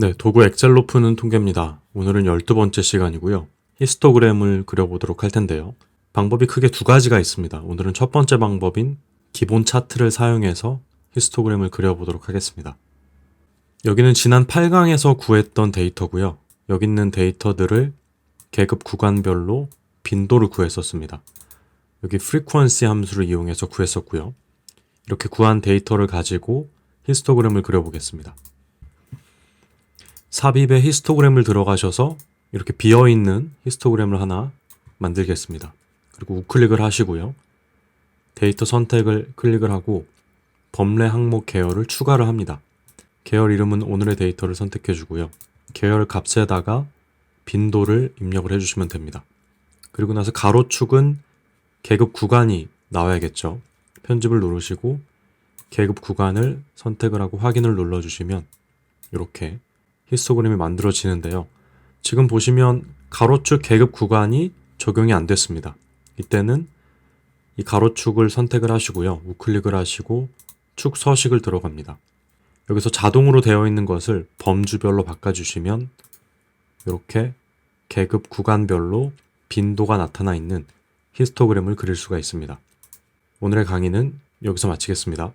네, 도구 엑셀로 푸는 통계입니다. 오늘은 12번째 시간이고요. 히스토그램을 그려보도록 할 텐데요. 방법이 크게 두 가지가 있습니다. 오늘은 첫 번째 방법인 기본 차트를 사용해서 히스토그램을 그려보도록 하겠습니다. 여기는 지난 8강에서 구했던 데이터고요. 여기 있는 데이터들을 계급 구간별로 빈도를 구했었습니다. 여기 frequency 함수를 이용해서 구했었고요. 이렇게 구한 데이터를 가지고 히스토그램을 그려보겠습니다. 삽입에 히스토그램을 들어가셔서 이렇게 비어있는 히스토그램을 하나 만들겠습니다. 그리고 우클릭을 하시고요. 데이터 선택을 클릭을 하고 범례 항목 계열을 추가를 합니다. 계열 이름은 오늘의 데이터를 선택해 주고요. 계열 값에다가 빈도를 입력을 해주시면 됩니다. 그리고 나서 가로축은 계급 구간이 나와야겠죠. 편집을 누르시고 계급 구간을 선택을 하고 확인을 눌러주시면 이렇게 히스토그램이 만들어지는데요. 지금 보시면 가로축 계급 구간이 적용이 안 됐습니다. 이때는 이 가로축을 선택을 하시고요. 우클릭을 하시고 축 서식을 들어갑니다. 여기서 자동으로 되어 있는 것을 범주별로 바꿔주시면 이렇게 계급 구간별로 빈도가 나타나 있는 히스토그램을 그릴 수가 있습니다. 오늘의 강의는 여기서 마치겠습니다.